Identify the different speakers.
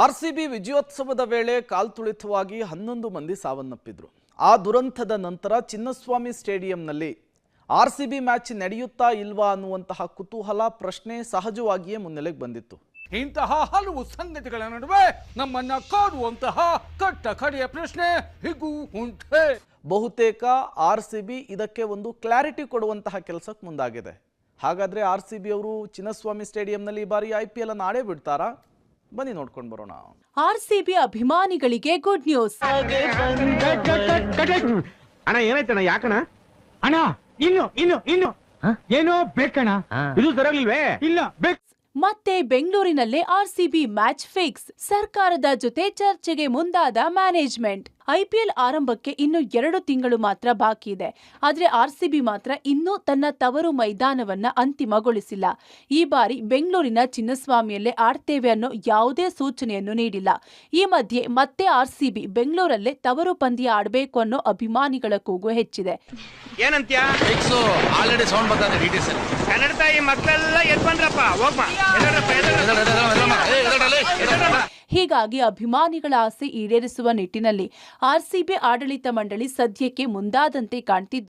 Speaker 1: RCB ವಿಜಯೋತ್ಸವದ ವೇಳೆ ಕಾಲ್ತುಳಿತವಾಗಿ ಹನ್ನೊಂದು ಮಂದಿ ಸಾವನ್ನಪ್ಪಿದ್ರು. ಆ ದುರಂತದ ನಂತರ ಚಿನ್ನಸ್ವಾಮಿ ಸ್ಟೇಡಿಯಂನಲ್ಲಿ ಆರ್ಸಿಬಿ ಮ್ಯಾಚ್ ನಡೆಯುತ್ತಾ ಇಲ್ವಾ ಅನ್ನುವಂತಹ ಕುತೂಹಲ ಪ್ರಶ್ನೆ ಸಹಜವಾಗಿಯೇ ಮುನ್ನೆಲೆಗೆ ಬಂದಿತ್ತು.
Speaker 2: ಇಂತಹ ಹಲವು ಸಂಗತಿಗಳ ನಡುವೆ ನಮ್ಮನ್ನ ಕಾಡುವಂತಹ ಕಟ್ಟ ಕಡೆಯ ಪ್ರಶ್ನೆ ಹೀಗೂ ಉಂಟೆ.
Speaker 1: ಬಹುತೇಕ ಆರ್ ಸಿ ಬಿ ಇದಕ್ಕೆ ಒಂದು ಕ್ಲಾರಿಟಿ ಕೊಡುವಂತಹ ಕೆಲಸಕ್ಕೆ ಮುಂದಾಗಿದೆ. ಹಾಗಾದ್ರೆ ಆರ್ ಸಿ ಬಿ ಅವರು ಚಿನ್ನಸ್ವಾಮಿ ಸ್ಟೇಡಿಯಂನಲ್ಲಿ ಈ ಬಾರಿ ಐ ಪಿ ಎಲ್ ಅನ್ನು ಆಡೇ ಬಿಡ್ತಾರಾ? ಬನ್ನಿ ನೋಡ್ಕೊಂಡು ಬರೋಣ.
Speaker 3: ಆರ್ಸಿಬಿ ಅಭಿಮಾನಿಗಳಿಗೆ ಗುಡ್ ನ್ಯೂಸ್
Speaker 4: ಅಣ್ಣ ಏನಾಯ್ತಣ್ಣ ಯಾಕಣ
Speaker 5: ಅಣ್ಣ ಇನ್ನು ಇನ್ನು ಇನ್ನು. ಏನೋ ಬೇಕಣ್ಣ.
Speaker 4: ಇದು ಸರಿಯಾಗಿಲ್ವೇ
Speaker 5: ಇಲ್ಲ ಬೇಕು
Speaker 3: ಮತ್ತೆ ಬೆಂಗಳೂರಿನಲ್ಲೇ ಆರ್ಸಿಬಿ ಮ್ಯಾಚ್ ಫಿಕ್ಸ್. ಸರ್ಕಾರದ ಜೊತೆ ಚರ್ಚೆಗೆ ಮುಂದಾದ ಮ್ಯಾನೇಜ್ಮೆಂಟ್. ಐಪಿಎಲ್ ಆರಂಭಕ್ಕೆ ಇನ್ನು ಎರಡು ತಿಂಗಳು ಮಾತ್ರ ಬಾಕಿ ಇದೆ. ಆದರೆ ಆರ್ಸಿಬಿ ಮಾತ್ರ ಇನ್ನೂ ತನ್ನ ತವರು ಮೈದಾನವನ್ನ ಅಂತಿಮಗೊಳಿಸಿಲ್ಲ. ಈ ಬಾರಿ ಬೆಂಗಳೂರಿನ ಚಿನ್ನಸ್ವಾಮಿಯಲ್ಲೇ ಆಡ್ತೇವೆ ಅನ್ನೋ ಯಾವುದೇ ಸೂಚನೆಯನ್ನು ನೀಡಿಲ್ಲ. ಈ ಮಧ್ಯೆ ಮತ್ತೆ ಆರ್ಸಿಬಿ ಬೆಂಗಳೂರಲ್ಲೇ ತವರು ಪಂದ್ಯ ಆಡಬೇಕು ಅನ್ನೋ ಅಭಿಮಾನಿಗಳ ಕೂಗು ಹೆಚ್ಚಿದೆ.
Speaker 4: ಕನ್ನಡ ತಾಯಿ ಮಕ್ಕಳೆಲ್ಲ ಎದ್ ಬಂದ್ರಪ್ಪ ಹೋಗ್ಮ
Speaker 3: ಹೀಗಾಗಿ ಅಭಿಮಾನಿಗಳ ಆಸೆ ಈಡೇರಿಸುವ ನಿಟ್ಟಿನಲ್ಲಿ ಆರ್ಸಿಬಿ ಆಡಳಿತ ಮಂಡಳಿ ಸದ್ಯಕ್ಕೆ ಮುಂದಾದಂತೆ ಕಾಣ್ತಿದ್ದು